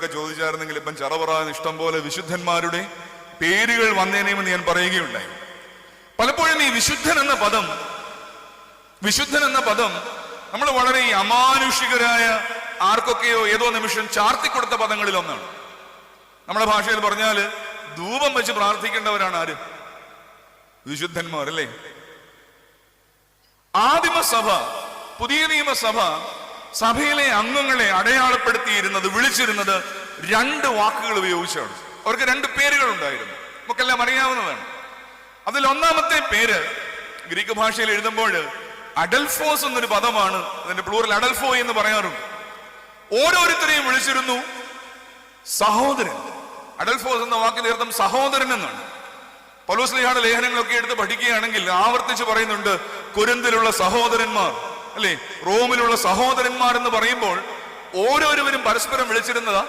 പേരോടൊക്കെ ചോദിച്ചായിരുന്നെങ്കിൽ ഇപ്പം ചറപറാന്ന് ഇഷ്ടം പോലെ വിശുദ്ധന്മാരുടെ പേരുകൾ വന്നേനെയും ഞാൻ പറയുകയുണ്ടായി. പലപ്പോഴും ഈ വിശുദ്ധൻ എന്ന പദം വിശുദ്ധൻ എന്ന പദം നമ്മൾ വളരെ അമാനുഷികരായ ആർക്കൊക്കെയോ ഏതോ നിമിഷം ചാർത്തിക്കൊടുത്ത പദങ്ങളിൽ ഒന്നാണ് നമ്മുടെ ഭാഷയിൽ പറഞ്ഞാൽ ധൂപം വെച്ച് പ്രാർത്ഥിക്കേണ്ടവരാണ് ആര്? വിശുദ്ധന്മാർ അല്ലേ ആദിമസഭ പുതിയ നിയമസഭ സഭയിലെ അംഗങ്ങളെ അടയാളപ്പെടുത്തിയിരുന്നത് വിളിച്ചിരുന്നത് രണ്ട് വാക്കുകൾ ഉപയോഗിച്ചാണ്. അവർക്ക് രണ്ട് പേരുകൾ ഉണ്ടായിരുന്നു നമുക്കെല്ലാം അറിയാവുന്നതാണ്. അതിൽ ഒന്നാമത്തെ പേര് ഗ്രീക്ക് ഭാഷയിൽ എഴുതുമ്പോൾ അഡൽഫോസ് എന്നൊരു പദമാണ് അതിന്റെ പ്ലൂറൽ അഡൽഫോ എന്ന് പറയാറുണ്ട്. ഓരോരുത്തരെയും വിളിച്ചിരുന്നു സഹോദരൻ. അഡൽഫോസ് എന്ന വാക്കിന്റെ അർത്ഥം സഹോദരൻ എന്നാണ്. പൗലോസ്ലിഹയുടെ ലേഖനങ്ങളൊക്കെ എടുത്ത് പഠിക്കുകയാണെങ്കിൽ ആവർത്തിച്ച് പറയുന്നുണ്ട് കുരുന്തിലുള്ള സഹോദരന്മാർ. അല്ലെ? റോമിലുള്ള സഹോദരന്മാർ എന്ന് പറയുമ്പോൾ ഓരോരുവരും പരസ്പരം വിളിച്ചിരുന്നതാ?